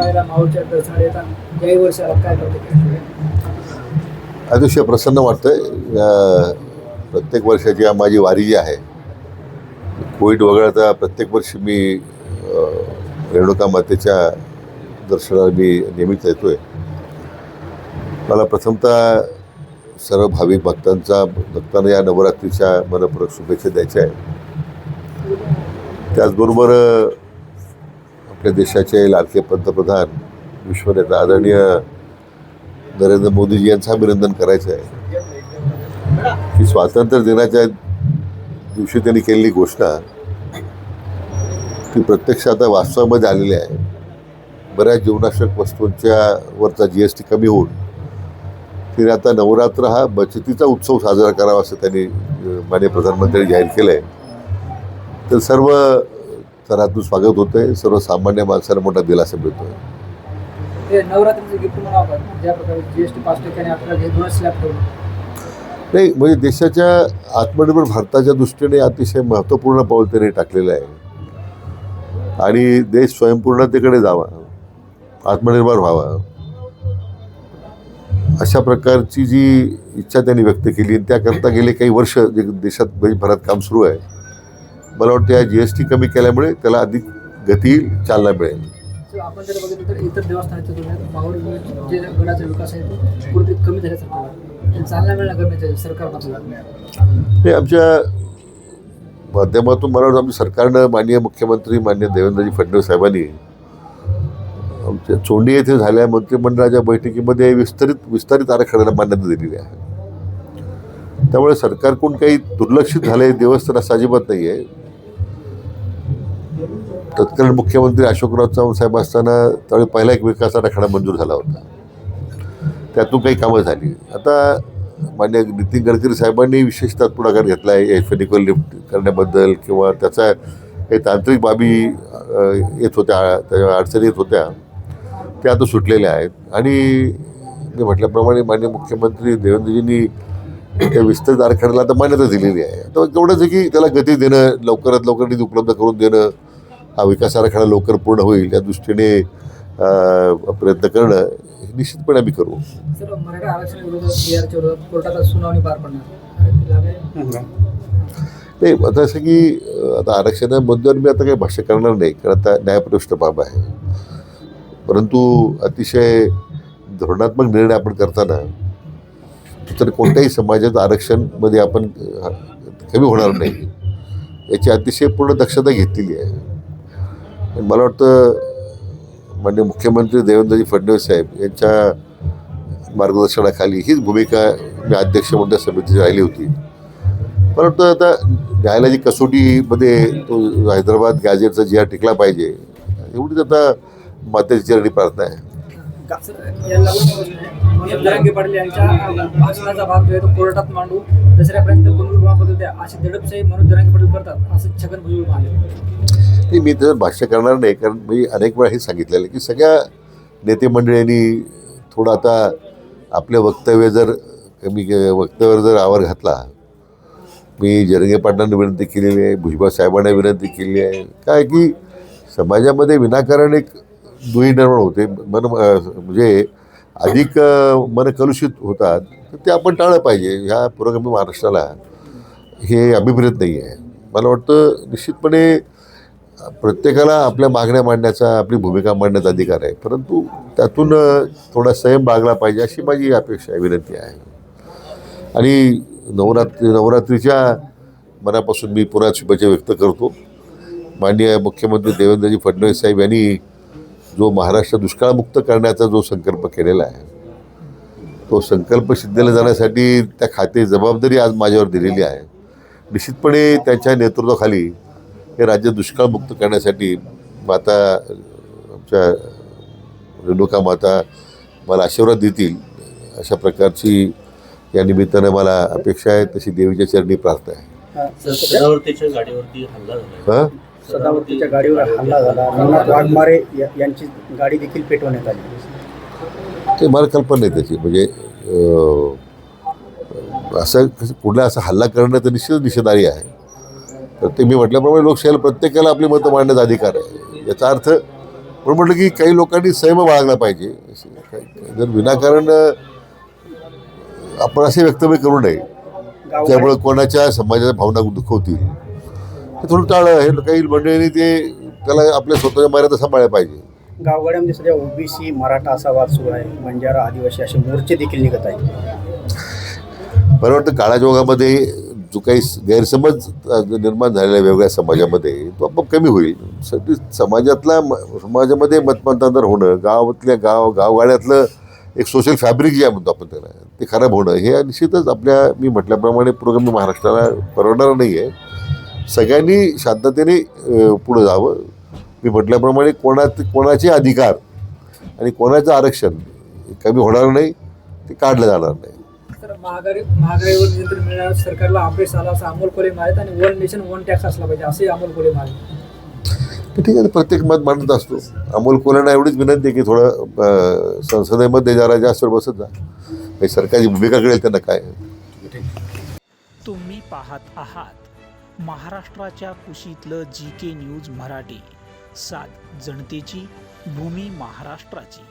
महिला माऊच्या दर्शनाला येतात याही वर्षाला काय करते अतिशय प्रसन्न वाटतंय. या प्रत्येक वर्षाची माझी वारी जी आहे कोविड वगळता प्रत्येक वर्षी मी रेणुका मातेच्या दर्शनाला मी नेहमीच आहे मला प्रथमतः सर्व भाविक भक्तांचा भक्तांना या नवरात्रीच्या मनपूरक शुभेच्छा द्यायच्या आहे त्याचबरोबर आपल्या देशाचे लाडके पंतप्रधान विश्वनेता आदरणीय नरेंद्र मोदीजी यांचं अभिनंदन करायचं आहे. की स्वातंत्र्य दिनाच्या दिवशी त्यांनी केलेली घोषणा ती प्रत्यक्ष आता वास्तवामध्ये आलेली आहे. बऱ्याच जीवनाशक वस्तूंच्या वरचा जी एस टी कमी होऊन तिने आता नवरात्र हा बचतीचा उत्सव साजरा करावा असं त्यांनी अं, माननीय प्रधानमंत्र्यांनी जाहीर केलं आहे तर सर्व तरातून स्वागत होतंय. सर्वसामान्य माणसाला मोठा दिलासा मिळतोय. नाही म्हणजे देशाच्या आत्मनिर्भर भारताच्या दृष्टीने अतिशय महत्त्वपूर्ण पाऊल त्यांनी टाकलेलं आहे. आणि देश स्वयंपूर्णतेकडे जावा. आत्मनिर्भर व्हावा. अशा प्रकारची जी इच्छा त्यांनी व्यक्त केली आणि त्याकरता गेले काही वर्ष जे देशात देशभरात काम सुरू आहे मला वाटतं या जी एस टी कमी केल्यामुळे त्याला अधिक गती चालना मिळेल. तर आपण जर बघितलं तर इतर देवस्थानाच्या तुलनेत माहूर जे गडाचा विकास आहे तो कुठेतरी कमी झाल्यासारखं वाटतं. आणि चालना मिळणं गरजेचं आहे सरकारला हे आमच्या माध्यमातून मला वाटतं आमच्या सरकारनं माननीय मुख्यमंत्री मान्य देवेंद्रजी फडणवीस साहेबांनी आमच्या चोंडी येथे झालेल्या मंत्रिमंडळाच्या बैठकीमध्ये विस्तरित विस्तारित आरक्षणाला मान्यता दिलेली आहे. त्यामुळे सरकारकडून काही दुर्लक्षित झाले देवस्थान असं अजिबात नाही आहे तत्कालीन मुख्यमंत्री अशोकराव चव्हाण साहेब असताना त्यावेळी पहिला एक विकास आराखडा मंजूर झाला होता. त्यातून काही कामं झाली. आता मान्य नितीन गडकरी साहेबांनी विशेषतः पुढाकार घेतला आहे. एफेनिकल लिफ्ट करण्याबद्दल किंवा त्याचा काही तांत्रिक बाबी येत होत्या त्या अडचणी येत होत्या त्या आता सुटलेल्या आहेत. आणि मी म्हटल्याप्रमाणे मान्य मुख्यमंत्री देवेंद्रजींनी त्या विस्तृत आराखड्याला आता मान्यता दिलेली आहे. तर तेवढंच आहे की त्याला गती देणं लवकरात लवकर निधी उपलब्ध करून देणं हा विकास आराखडा लवकर पूर्ण होईल या दृष्टीने प्रयत्न करणं हे निश्चितपणे आम्ही करू. नाही आता असं की आता आरक्षणा मुद्द्यावर मी आता काही भाष्य करणार नाही कारण आता न्यायप्रविष्ट बाब आहे. परंतु अतिशय धोरणात्मक निर्णय आपण करताना तर कोणत्याही समाजाचं आरक्षणमध्ये आपण कमी होणार नाही. याची अतिशय पूर्ण दक्षता घेतलेली आहे. मला वाटतं माननीय मुख्यमंत्री देवेंद्रजी फडणवीस साहेब यांच्या मार्गदर्शनाखाली हीच भूमिका मी अध्यक्ष मंडळ समितीची राहिली होती. मला वाटतं आता न्यायालयाची कसोटीमध्ये तो हैदराबाद गॅजेटचा जी टिकला पाहिजे एवढीच आता मातेची चरणी प्रार्थना आहे. जरांगे पाटील यांच्या भाषणाचा भाग जो आहे तो कोर्टात मांडू दसऱ्यापर्यंत पुनर्विवाह अशी दडपशाही जरांगे पाटील करतात असं छगन भुजबळ म्हणाले. नाही मी त्याचं भाष्य करणार नाही कारण मी अनेक वेळा हे सांगितलेलं आहे की सगळ्या नेते मंडळींनी थोडं आता आपले वक्तव्य जर कमी वक्तव्यावर जर आवर घातला मी जरंगे पाटलांना विनंती केलेली आहे भुजबळ साहेबांना विनंती केलेली आहे. काय की समाजामध्ये विनाकारण एक दुही निर्माण होते. मन म्हणजे अधिक मन कलुषित होतात तर ते आपण टाळलं पाहिजे. ह्या पुरोगामी महाराष्ट्राला हे अभिप्रेत नाही आहे मला वाटतं निश्चितपणे प्रत्येकाला आपल्या मागण्या मांडण्याचा आपली भूमिका मांडण्याचा अधिकार आहे. परंतु त्यातून थोडा संयम बागला पाहिजे अशी माझी अपेक्षा आहे विनंती आहे. आणि नवरात्री नवरात्रीच्या मनापासून मी पुन्हा शुभेच्छा व्यक्त करतो. माननीय मुख्यमंत्री देवेंद्रजी फडणवीस साहेब यांनी जो महाराष्ट्र दुष्काळमुक्त करण्याचा जो संकल्प केलेला आहे तो संकल्प सिद्धीला जाण्यासाठी त्या खाते जबाबदारी आज माझ्यावर दिलेली आहे. निश्चितपणे त्यांच्या नेतृत्वाखाली हे राज्य दुष्काळमुक्त करण्यासाठी माता आमच्या रेणुका माता मला आशीर्वाद देतील अशा प्रकारची या निमित्तानं मला अपेक्षा आहे तशी देवीच्या चरणी प्रार्थना आहे. सदावर्तीच्या गाडीवरती हल्ला झाला. हां? सदावर्तीच्या गाडीवर हल्ला झाला. रंगनाथ वाघमारे या- यांची गाडी देखील पेटवण्यात आली. ते मला कल्पना नाही त्याची. म्हणजे असं कसं- कुठला असा हल्ला करणं तर निश्चित निषेधारी आहे. तर ते मी म्हटल्याप्रमाणे लोकशाहीला प्रत्येकाला आपली मतं मांडण्याचा अधिकार आहे. याचा अर्थ पण म्हटलं की काही लोकांनी संयम बाळगला पाहिजे. जर विनाकारण आपण असे वक्तव्य करू नये त्यामुळे कोणाच्या समाजाच्या भावना दुखवतील. हे थोडं टाळं. हे काही मंडळींनी ते त्याला आपल्या स्वतःच्या मर्यादा सांभाळल्या पाहिजे. गावगाड्यामध्ये सध्या ओबीसी मराठा असा वाद सुरू आहे. बंजारा आदिवासी असे मोर्चे देखील निघत आहेत. मला वाटतं काळाजोगामध्ये जो काही गैरसमज निर्माण झालेला आहे वेगळ्या समाजामध्ये तो आपोआप कमी होईल. शेवटी समाजातला म- समाजामध्ये मतमतांतर होणं गावातल्या गाव गावगाड्यातलं एक सोशल फॅब्रिक जे आहे म्हणतो आपण त्याला ते खराब होणं हे निश्चितच आपल्या मी म्हटल्याप्रमाणे पुरोगामी महाराष्ट्राला परवडणार नाही आहे सगळ्यांनी शांततेने पुढं जावं. मी म्हटल्याप्रमाणे कोणा कोणाचे अधिकार आणि कोणाचं आरक्षण कमी होणार नाही ते काढलं जाणार नाही. तर महागाई महागाईवर नियंत्रण मिळणार सरकारला अभ्यास आला असं अमोल कोले मारत आणि वन नेशन वन टॅक्स असला पाहिजे असे अमोल कोले मारले तर ठीक आहे प्रत्येक मत मांडत असतो. अमोल कोल्यांना एवढीच विनंती आहे की थोडं संसदेमध्ये जरा जास्त बसत जा. काही सरकारची भूमिका कळेल त्यांना काय? तुम्ही पाहत आहात महाराष्ट्राच्या कुशीतलं जी के न्यूज मराठी. सात जनतेची भूमी महाराष्ट्राची.